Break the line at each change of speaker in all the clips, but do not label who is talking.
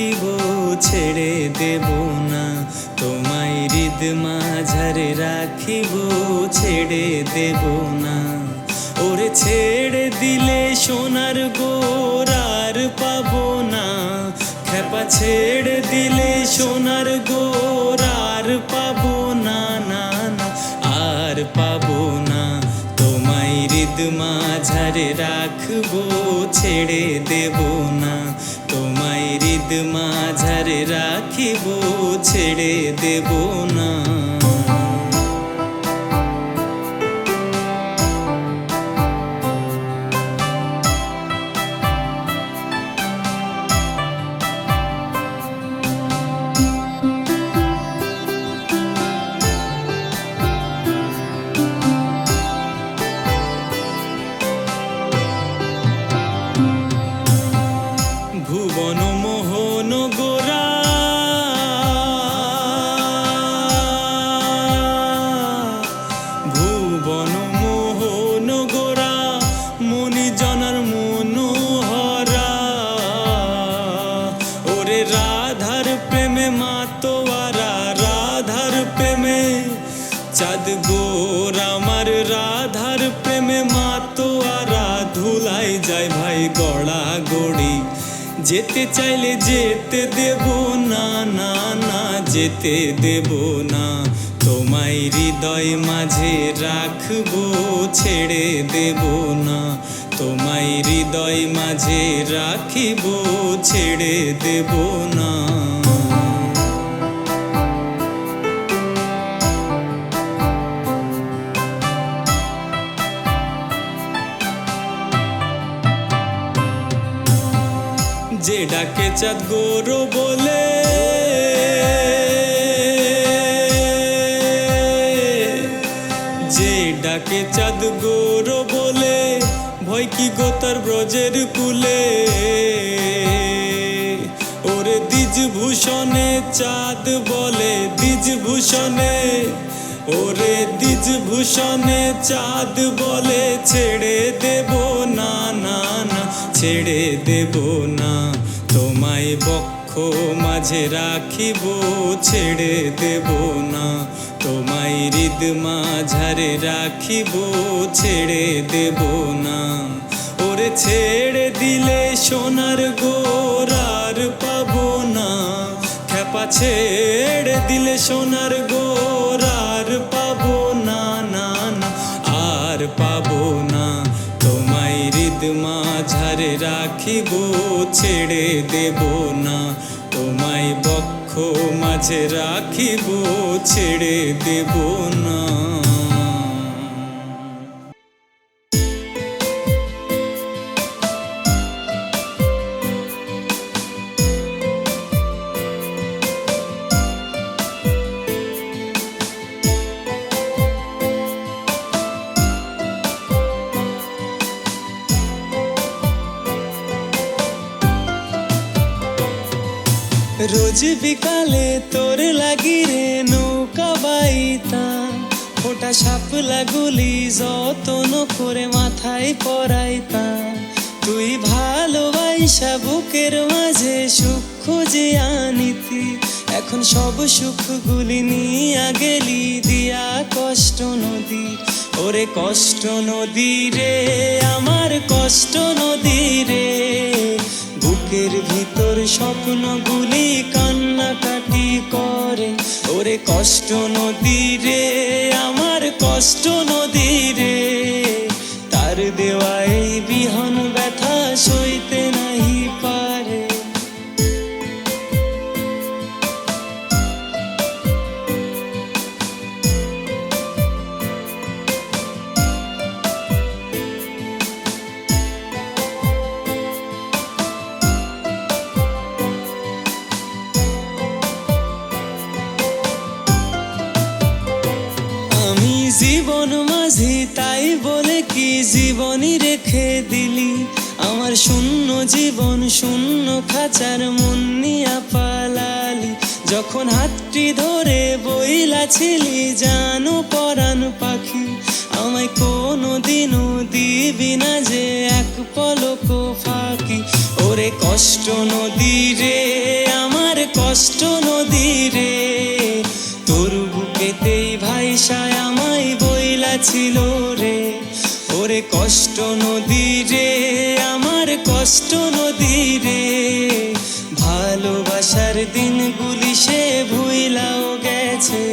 রাখিব ছেড়ে দেব না। তোমায় হৃদ মাঝারে রাখিব, ছেড়ে দেব না। ওরে ছেড়ে দিলে সোনার গোরার পাবো না। খেপা ছেড়ে দিলে সোনার গোরার পাবো না না না, আর পাবো না। তোমায় হৃদ মাঝারে রাখব, ছেড়ে দেব না। তোমায় মাঝারে রাখিব ছেড়ে দেব না। চাঁদ গোর আমার রাধার প্রেমে মাতোয়ারা ধুলাই যায় ভাই গড়া গড়ি। যেতে চাইলে যেতে দেব না না না, যেতে দেব না। তোমায় হৃদয় মাঝে রাখব, ছেড়ে দেব না। তোমায় হৃদয় মাঝে রাখিব, ছেড়ে দেব না। ডাকে চাঁদ গৌর বলে। যে ডাকে চাঁদ গৌর বলে, ভয় কি গোতার ব্রজের কুলে? ওরে দ্বিজ ভূষণে চাঁদ বলে দ্বিজ ভূষণে ওরে দ্বিজ ভূষণে চাঁদ বলে, ছেড়ে দেব না না না, ছেড়ে দেব না। তোমায় বক্ষ মাঝে রাখিব, ছেড়ে দেব না। তোমায় হৃদ মাঝারে রাখিব, ছেড়ে দেব না। ওরে ছেড়ে দিলে সোনার গোরার পাবো না। খেপা ছেড়ে দিলে সোনার গোরার পাবো না না না, আর পাবো না। তোমায় হৃদ মাঝারে রাখিব ছেড়ে দেব না। তোমায় বক্ষ মাঝে রাখিব ছেড়ে দেব না। বিকালে তোর লাগি রে নৌকা বাইতাম ওটা সাপলা গুলি যতন করে মাথায় পরাইতাম তুই ভালোবাসা বুকের মাঝে সুখ খুঁজে আনিতি এখন সব সুখগুলি নিয়া গেলি দিয়া কষ্ট নদী ওরে কষ্ট নদী রে আমার কষ্ট নদী রে বুকের ভিতর স্বপ্নগুলি কান্নাকাটি করে। ওরে কষ্ট নদী রে আমার কষ্ট নদী রে। তার দেওয়া জীবনই রেখে দিলি। আমার শূন্য জীবন, শূন্য খাঁচার মন নিয়া পালালি। যখন হাতটি ধরে বইলা ছিলি জানো পরাণ পাখি। আমায় কোনো দিনও দিবি না যে এক পলক ফাঁকি। ওরে কষ্ট নদী রে, আমার কষ্ট নদী রে। তোর বুকেতেই ভাইসায় আমায় বইলা ছিল রে। ওরে কষ্ট নদী রে আমার কষ্ট নদী রে। ভালোবাসার দিনগুলি সে ভুইলাও গেছে।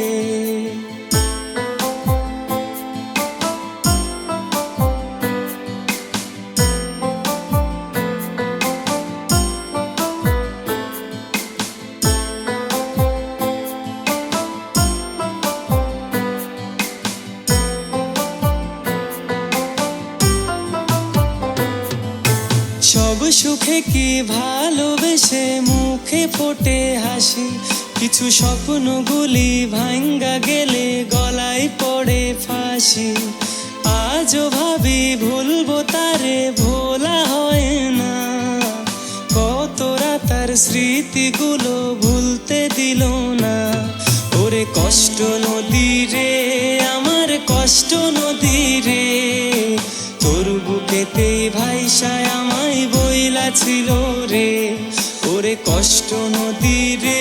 সুখে কি ভালোবেসে মুখে ফোটে হাসি? কিছু স্বপ্নগুলি ভাঙ্গা গেলে গলায় পড়ে ফাঁসি। আজও ভাবি ভুলবো তারে, ভোলা হয় না। কত রাতার স্মৃতিগুলো ভুলতে দিল না। ওরে কষ্ট নদী রে, আমার কষ্ট নদী রে। তোর বুকেতে ভাইসায় বইলা ছিল রে, ওরে কষ্ট নদী রে,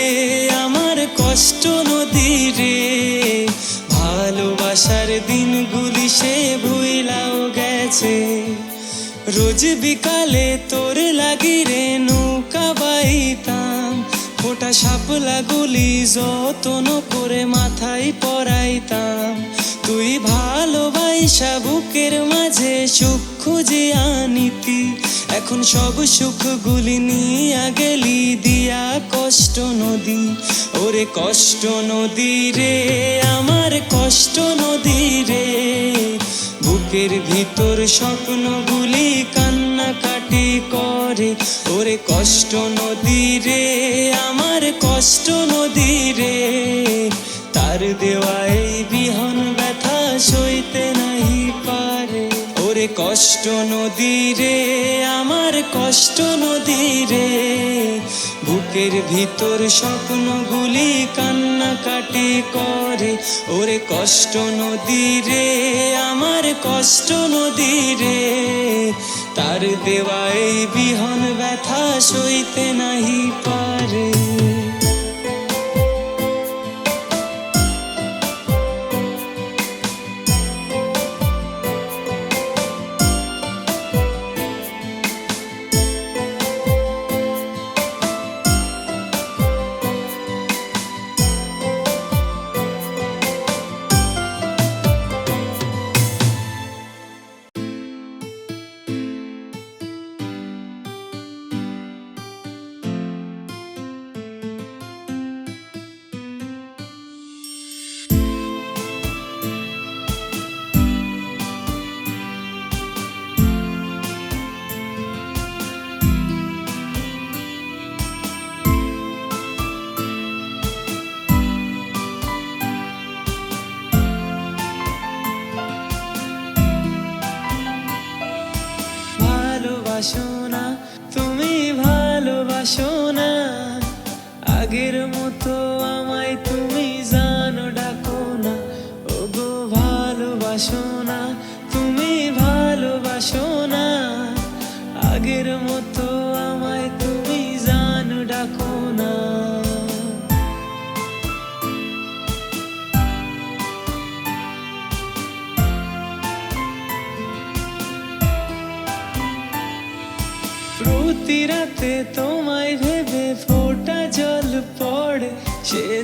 আমার কষ্ট নদী রে। ভালোবাসার দিনগুলি সে ভুইলাও গেছে। রোজ বিকালে তোর লাগি রে নৌকা বাইতাম। ফোটা সাপলা গুলি যতন করে মাথায় পরাইতাম। তুই ভালোবাসা বুকের মাঝে সুখ খুঁজে আনিতি। এখন সব সুখগুলি নিয়া গেলি দিয়া কষ্ট নদী। ওরে কষ্ট নদী রে, আমার কষ্ট নদী রে। বুকের ভিতর স্বপ্নগুলি কান্নাকাটি করে। ওরে কষ্ট নদী রে, আমার কষ্ট নদী রে। তার দেওয়া এই বিহন ব্যথা সইতে ওরে কষ্ট নদী রে, আমার কষ্ট নদী রে। বুকের ভিতর স্বপ্নগুলি কান্নাকাটি করে। ওরে কষ্ট নদী রে, আমার কষ্ট নদী রে। তার দেওয়া এই বিহন ব্যথা সইতে নাহি পারে।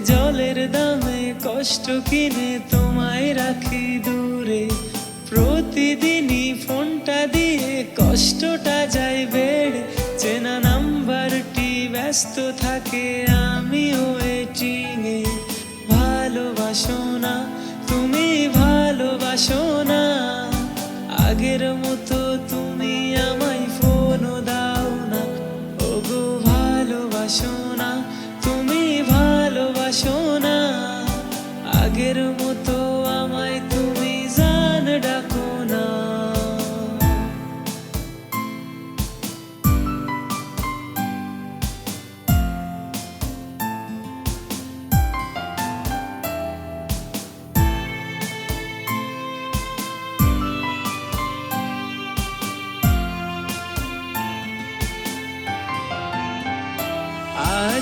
জলের দামে কষ্ট কিনে তোমায় রাখি দূরে। প্রতিদিনই ফোনটা দিয়ে কষ্টটা যায় বেড়ে। চেনা নাম্বারটি ব্যস্ত থাকে আমি ওয়েটিংয়ে ভালোবাসো না, তুমি ভালোবাসো না।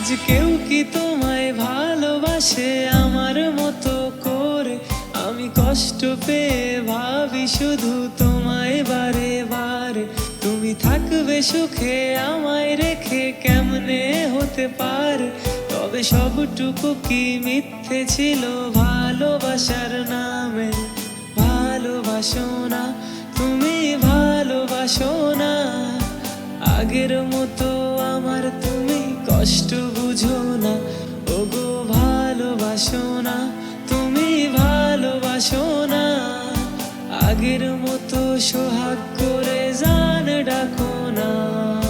আজ কেউ কি তোমায় ভালোবাসে আমার মতো করে? আমি কষ্ট পেয়ে ভাবি শুধু তোমায় বারে বারে। তুমি থাকবে সুখে আমায় রেখে কেমনে হতে পারে? তবে সবটুকু কি মিথ্যে ছিল ভালোবাসার নামে? ভালোবাসো না, তুমি ভালোবাসো না। আগের মতো কষ্ট বুঝো না। ওগো, ভালোবাসো না। তুমি ভালোবাসো না। আগের মতো সোহাগ করে জান ডাকো না।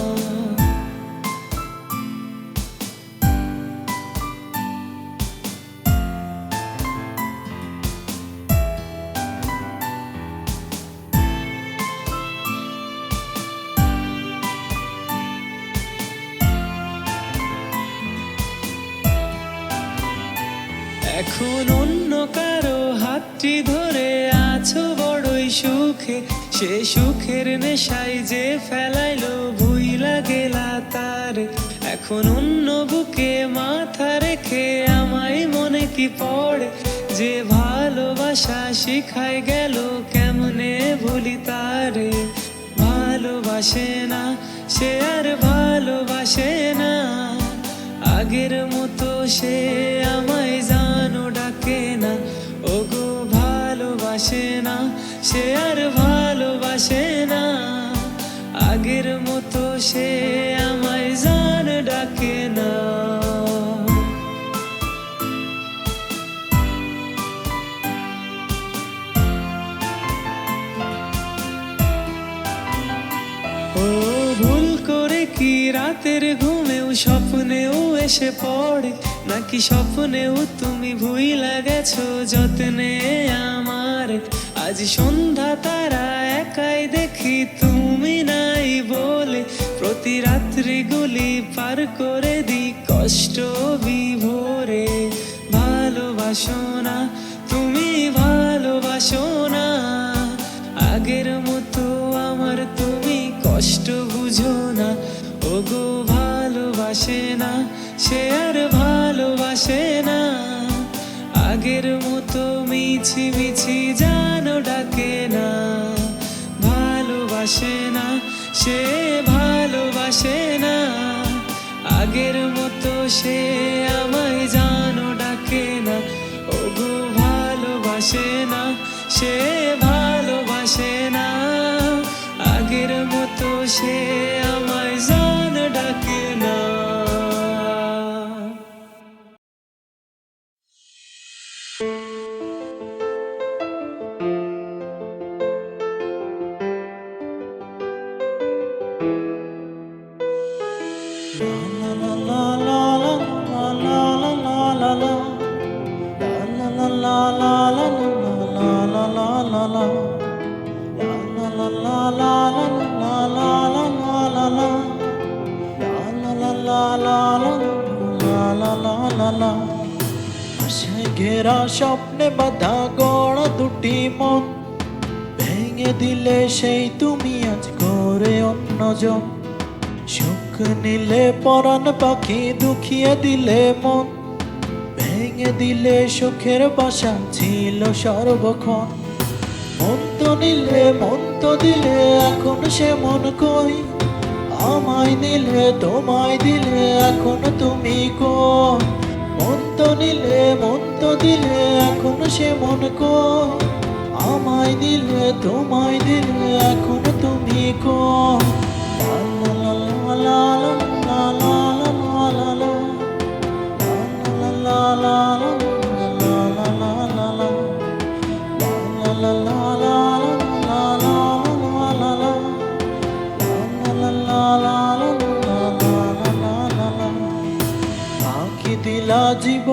এখন অন্য কারও হাতটি ধরে আছো বড়ই সুখে। সে সুখের নেশায় যে ফেলাইলো ভুইলা গেলা তার। এখন অন্য বুকে মাথা রেখে আমায় মনে কি পড়ে? যে ভালোবাসা শিখাই গেল কেমনে ভুলি তারে? ভালোবাসে না, সে আর ভালোবাসে না। আগের মতো সে আমায় সে আর ভালোবাসে না। আগের মতো সে আমায় জান ডাকে না। ভুল করে কি রাতের ঘুমেও স্বপ্নেও এসে পড়ে? নাকি স্বপ্নেও তুমি ভুইলা গেছো যত্নে আমার? আজ সন্ধ্যা তারা একাই দেখি তুমি নাই বলে প্রতি রাত্রি গুলি পার করে দি কষ্ট বিভোরে। ভালোবাসো না, তুমি ভালোবাসো না। আগের মতো আমার তুমি কষ্ট বুঝো না। ওগো ভালোবাসে না, সে আর ভালোবাসে না। আগের মতো মিছি মিছি জানো ভালোবাসে না, সে ভালোবাসে না। আগের মতো সে আমায় জানো ডাকে না। ওগো, ভালোবাসে না, সে ভালোবাসে না। আগের মতো সে আমায়
ঘেরা স্বপ্নে বাধা দুটি মন ভেঙে দিলে সেই তুমি আজ করে অন্যজন সুখ নিলে পরাণ পাখি দুখিয়ে দিলে মন ভেঙে দিলে সুখের বাসা ছিল সর্বক্ষণ মন নিলে মন তো দিলে, এখন সে মন কই? আমায় দিলে তোমায় দিলে, এখন তুমি কই? মন তো নিলে, মন তো দিলে, এখন সে মন কই? আমায় দিলে তোমায় দিলে, এখন তুমি কই?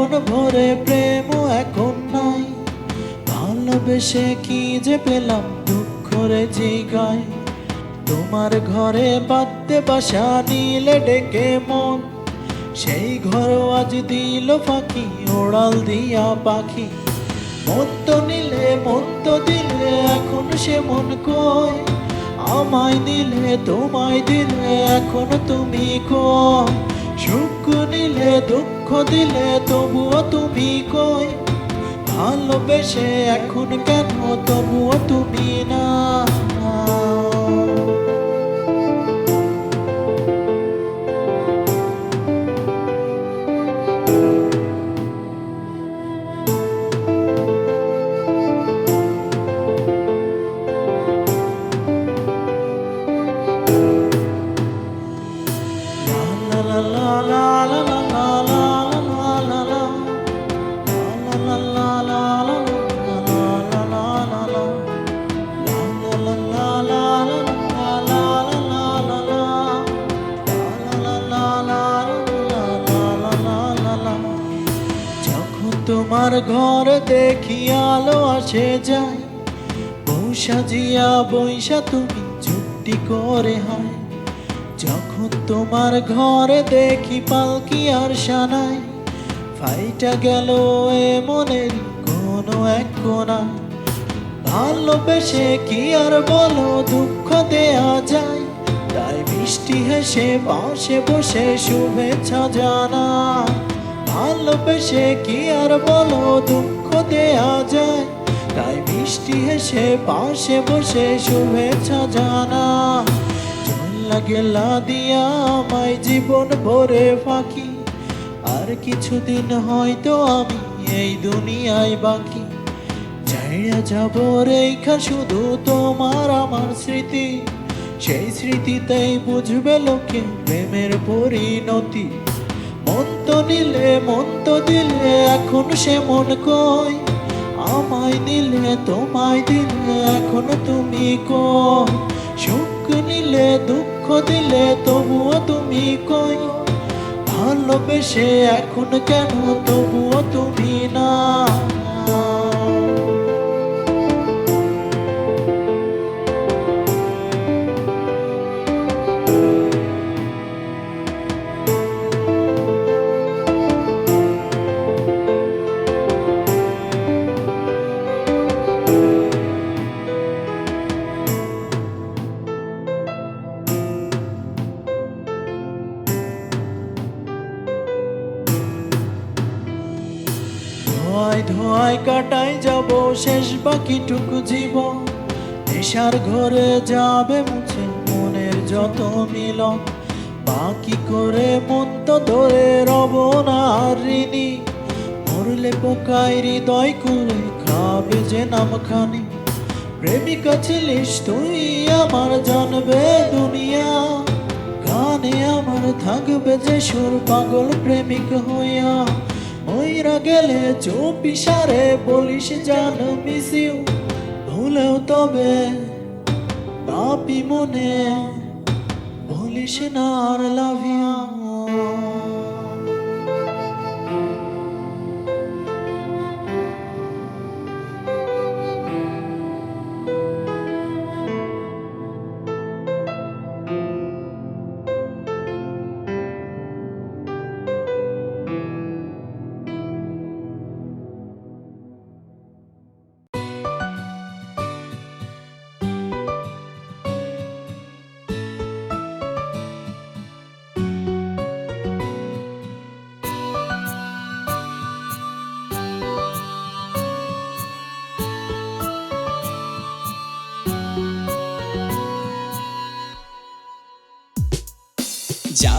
জীবন ভরে প্রেম এখন নাই। ভালোবেসে কি যে পেলাম দুঃখ রে জিগায়। তোমার ঘরে বাদ্যে বাসা নিলে ডেকে মন। সেই ঘর আজ দিল ফাঁকি, ওড়াল দিয়া পাখি। মন তো নিলে, মন তো দিলে, এখন সে মন কই? আমায় দিলে, তোমায় দিলে, এখন তুমি কই? সুখ দিলে দুঃখ দিলে তবুও তুমি কই? ভালোবেসে এখন কেন তবুও তুমি না? ঘরে দেখি আলো আসে যায়। বউ সাজিয়া বৈশা তুমি চুক্তি করে হয়। যখন তোমার ঘরে দেখি পালকি আর সানায়, ফাইটা গেল এ মনের কোনো এক কোনা ভালোবেসে কি আর বলো দুঃখ দেয়া যায়। তাই মিষ্টি হেসে পাশে বসে শুভেচ্ছা জানা ভালোবেসে কি আর বলো, দুঃখ দেয়া যায়। তাই মিষ্টি হেসে পাশে বসে শুভেচ্ছা জানা চল্লা গেলা দিয়া আমায় জীবন ভরে ফাঁকি। আর কিছুদিন হয়তো আমি এই দুনিয়ায় বাকি। চাইয়া যাব রেখা শুধু তোমার আমার স্মৃতি। সেই স্মৃতিতেই বুঝবে লোকে প্রেমের পরিণতি। নিলে মন তো দিলে, এখন সে মন কই? আমায় নিলে, তোমায় দিলে, এখন তুমি কই? সুখ নিলে, দুঃখ দিলে, তবুও তুমি কই? ভালোবেসে এখন কেন, তবুও তুমি না? বাকিটুকু জীবন, নেশার ঘরে যাবে মুছে মনের যত মিলন। বাকি করে মন তো ধরে রব না ঋণী। মরলে পোকায় হৃদয় করে খাবে যে নামখানি। প্রেমিকা ছিলিস তুই, আমার জানবে দুনিয়া। গানে আমার থাকবে যে সুর পাগল প্রেমিক হইয়া। ওইরা গেলে চুপ ইশারে বলিস জান মিস ইউ ভুলেও তবে পাপি মনে বলিস না আর লাভ ইউ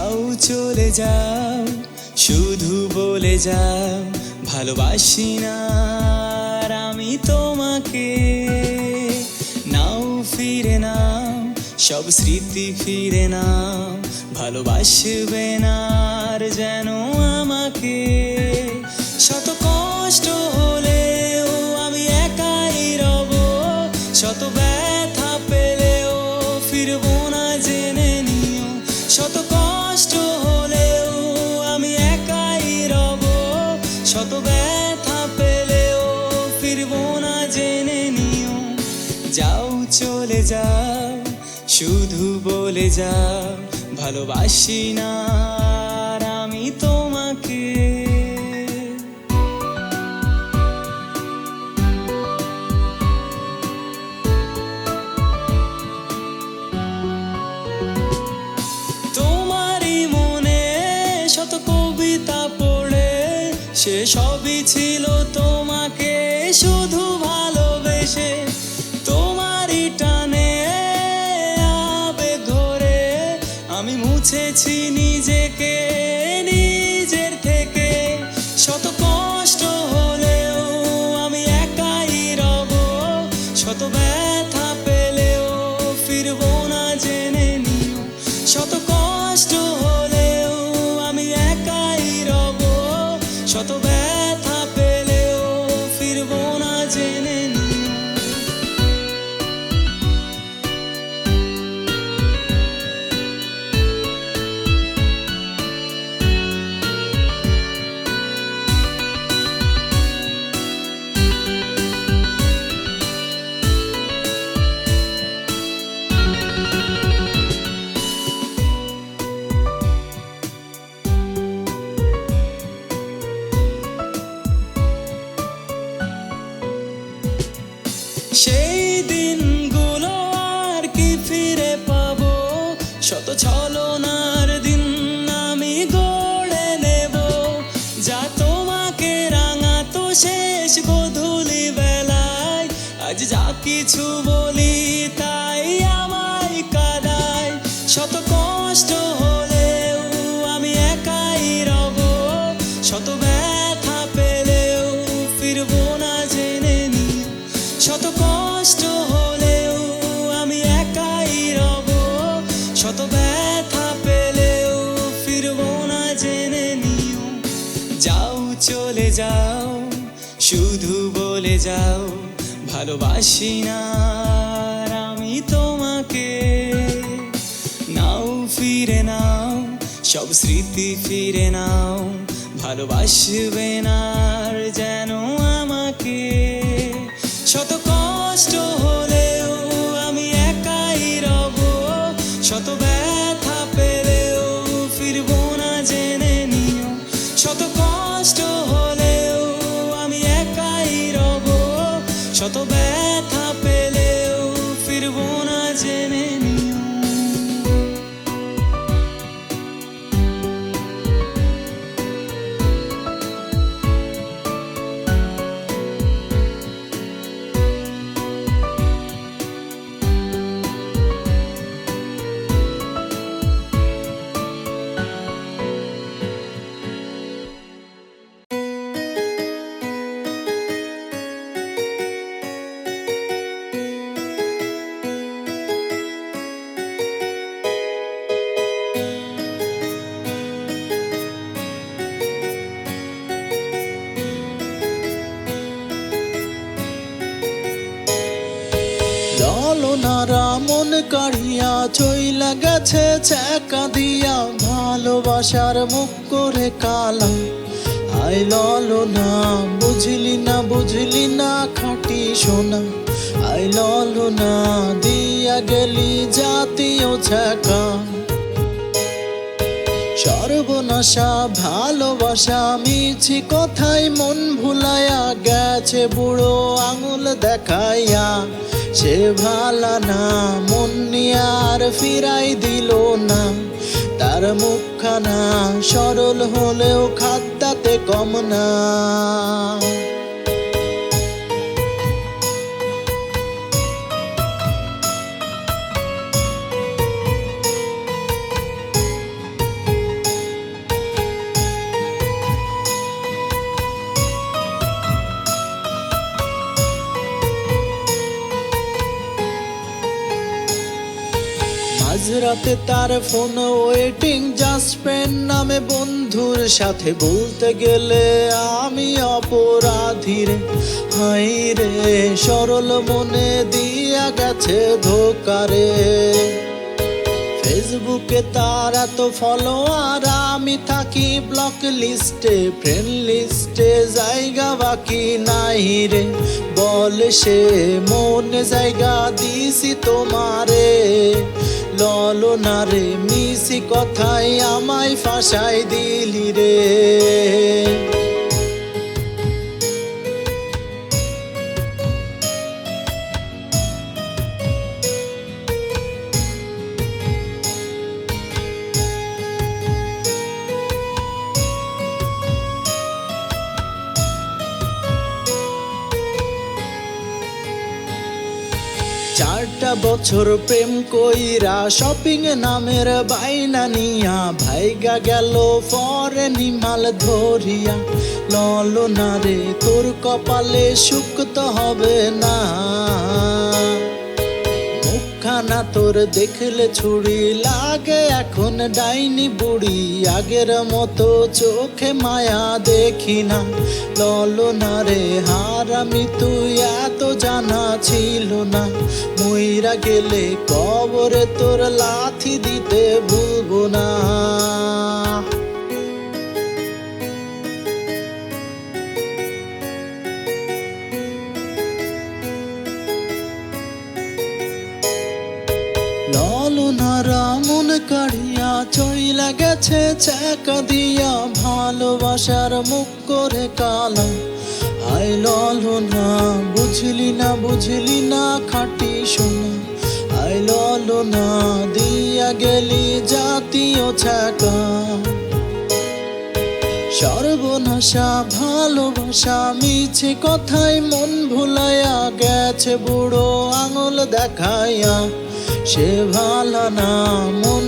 যাও চলে যাও, শুধু বলে যাও, ভালোবাসি না আমি তোমাকে। নাও, ফিরে নাও, সব স্মৃতি ফিরে নাও, ভালোবাসবে না আর যেন আমাকে। শত কষ্ট হলেও আমি একাই রব, শত যাও, শুধু বলে যাও, ভালোবাসি না আমি তোমাকে। তোমারই মনে শত কবিতা পড়ে, সে সবই ছিল তোমাকে, শুধু ভালোবেসে। নিজেকে। সেই যাও, ভালোবাসি না আমি তোমাকে। নাও ফিরে নাও, সব স্মৃতি ফিরে নাও, ভালোবাসবে না যেন আমাকে। শত কষ্ট হলেও শত ব্যথা
কাড়িয়া চইলা গেছে ছ্যাঁকা দিয়া, ভালোবাসার মুখ করে কালা। আই ললনা বুঝলি না বুঝলি না, খাটি সোনা। আই ললনা দিয়া গেলি জাতীয় ছ্যাঁকা সর্বনাশা, ভালোবাসা, মিছি কথাই মন ভুলাইয়া গেছে বুড়ো আঙুল দেখাইয়া, সে ভালা না, মন আর ফিরাই দিল না। তার মুখখানা সরল হলেও খাদ্যাতে কম না। মাঝরাতে তার ফোন ওয়েটিং ফ্রেন্ড নামে বন্ধুর সাথে বলতে গেলে আমি অপরাধী রে হাই রে, সরল মনে দিয়া গেছে ধোকারে। ফেসবুকে তার এত ফলোয়ার আমি থাকি ব্লক লিস্টে ফ্রেন্ড লিস্টে জায়গা বাকি নাই রে। বল সে, মনে জায়গা দিছি তোমারে। ললো না রে মিশি কথায় আমায় ফাঁসাই দিলি রে। চারটা বছর প্রেম কইরা শপিং নামের বাইনা নিয়া ভাইগা গেল ফরে নিমাল ধরিয়া। ললো না রে, তোর কপালে সুখ তো হবে না। মুখখানা তোর দেখলে ছুরি লাগে। এখন ডাইনি বুড়ি, আগের মতো চোখে মায়া দেখি না। ললো না রে হারামি তুই এত জানা ছিল না। মইরা গেলে কবরে তোর লাথি দিতে ভুলবো না। ললনারা মন কাড়িয়া চইলা গেছে, চাকা দিয়া ভালোবাসার মুখ করে কালা। আই ললনা বুঝলি না বুঝলি না, খাটি শোনা। আই ললনা দিয়া গেলি জাতীয় ছাকা সর্বনাশা, ভালোবাসা, মিছে কথায় মন ভুলাইয়া গেছে বুড়ো আঙুল দেখাইয়া। সে ভালো না, মন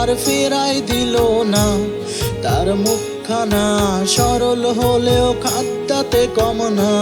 আর ফেরাই দিল না। তার মুখখানা সরল হলেও খাদ্যাতে কম না।